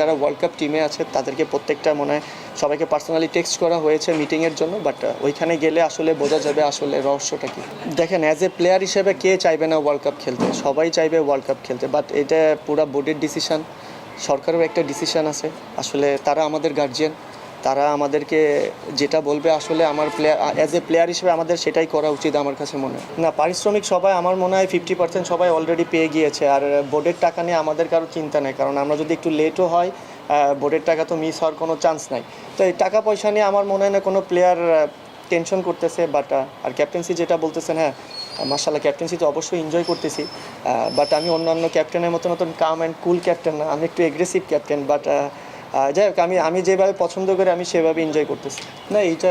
যারা world cup টিমে আছে, তাদেরকে প্রত্যেকটা মনে হয় সবাইকে পার্সোনালি টেক্সট করা হয়েছে মিটিংয়ের জন্য বাট ওইখানে গেলে আসলে বোঝা যাবে আসলে রহস্যটা কি। দেখেন অ্যাজ এ প্লেয়ার হিসেবে কে চাইবে না ওয়ার্ল্ড কাপ খেলতে? সবাই চাইবে ওয়ার্ল্ড কাপ খেলতে বাট এটা পুরা বোর্ডের ডিসিশান সরকারেরও একটা ডিসিশান আছে। আসলে তারা আমাদের গার্জিয়ান তারা আমাদেরকে যেটা বলবে আসলে আমার প্লেয়ার অ্যাজ এ প্লেয়ার হিসেবে আমাদের সেটাই করা উচিত আমার কাছে মনে হয়। না, পারিশ্রমিক সবাই আমার মনে হয় ফিফটি পার্সেন্ট সবাই অলরেডি পেয়ে গিয়েছে আর বোর্ডের টাকা নিয়ে আমাদের কারও চিন্তা নেই, কারণ আমরা যদি একটু লেটও হয় বোর্ডের টাকা তো মিস হওয়ার কোনো চান্স নাই। তো এই টাকা পয়সা নিয়ে আমার মনে হয় না কোনো প্লেয়ার টেনশন করতেছে বাট আর ক্যাপ্টেন্সি যেটা বলতেছেন হ্যাঁ মার্শাল্লাহ ক্যাপ্টেন্সি তো অবশ্যই এনজয় করতেছি বাট আমি অন্যান্য ক্যাপ্টেনের মতো নতুন কাম অ্যান্ড কুল ক্যাপ্টেন না, আমি একটু এগ্রেসিভ ক্যাপ্টেন বাট যাই হোক, আমি আমি যেভাবে পছন্দ করি, আমি সেভাবে এনজয় করতেছি। না, এইটা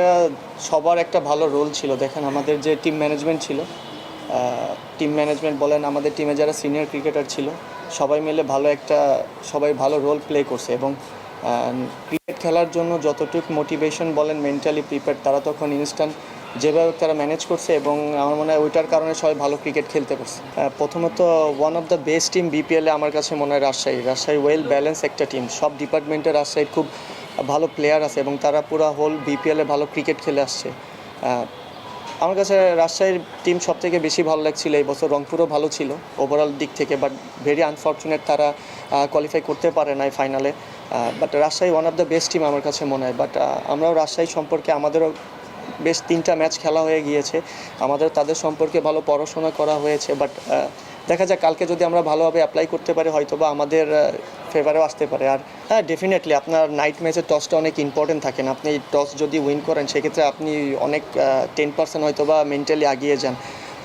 সবার একটা ভালো রোল ছিল। দেখেন, আমাদের যে টিম ম্যানেজমেন্ট ছিল টিম ম্যানেজমেন্ট বলেন, আমাদের টিমে যারা সিনিয়র ক্রিকেটার ছিল, সবাই মিলে ভালো একটা সবাই ভালো রোল প্লে করছে এবং ক্রিকেট খেলার জন্য যতটুকু মোটিভেশন বলেন মেন্টালি প্রিপেয়ার তারা তখন ইনস্ট্যান্ট যেভাবে তারা ম্যানেজ করছে এবং আমার মনে হয় ওইটার কারণে সবাই ভালো ক্রিকেট খেলতে পারছে। প্রথমত one of the best team বিপিএলে আমার কাছে মনে হয় রাজশাহী। রাজশাহী ওয়েল ব্যালেন্স একটা টিম সব ডিপার্টমেন্টে রাজশাহীর খুব ভালো প্লেয়ার আছে এবং তারা পুরো হোল বিপিএলে ভালো ক্রিকেট খেলে আসছে। আমার কাছে রাজশাহীর টিম সব থেকে বেশি ভালো লাগছিল এই বছর। রংপুরও ভালো ছিল ওভারঅল দিক থেকে বাট ভেরি আনফর্চুনেট তারা কোয়ালিফাই করতে পারে নাই ফাইনালে but Rajshahi one of the best team আমার কাছে মনে হয়। বাট আমরাও রাজশাহী সম্পর্কে আমাদেরও বেশ তিনটা ম্যাচ খেলা হয়ে গিয়েছে। আমাদের তাদের সম্পর্কে ভালো পড়াশোনা করা হয়েছে বাট দেখা যাক, কালকে যদি আমরা ভালোভাবে অ্যাপ্লাই করতে পারি হয়তো বা আমাদের ফেভারেও আসতে পারে। আর হ্যাঁ ডেফিনেটলি আপনার নাইট ম্যাচের টসটা অনেক ইম্পর্টেন্ট থাকেন আপনি টস যদি উইন করেন, সেক্ষেত্রে আপনি অনেক টেন পার্সেন্ট হয়তো বা মেন্টালি এগিয়ে যান।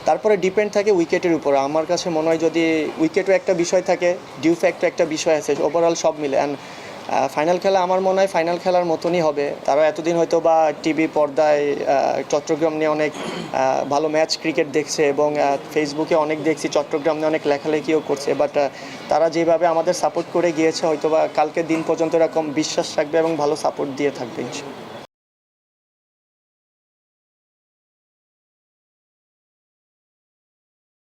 তারপরে ডিপেন্ড থাকে উইকেটের উপর। আমার কাছে মনে হয় যদি উইকেটও একটা বিষয় থাকে ডিউ ফ্যাক্টও একটা বিষয় আছে ওভারঅল সব মিলে। অ্যান্ড ফাইনাল খেলা আমার মনে হয় ফাইনাল খেলার মতনই হবে। তারা এতদিন হয়তো বা টিভি পর্দায় চট্টগ্রাম নিয়ে অনেক ভালো ম্যাচ ক্রিকেট দেখছে এবং ফেসবুকে অনেক দেখছি, চট্টগ্রাম নিয়ে অনেক লেখালেখিও করছে। বাট তারা যেভাবে আমাদের সাপোর্ট করে গিয়েছে হয়তো বা কালকের দিন পর্যন্ত এরকম বিশ্বাস রাখবে এবং ভালো সাপোর্ট দিয়ে থাকবে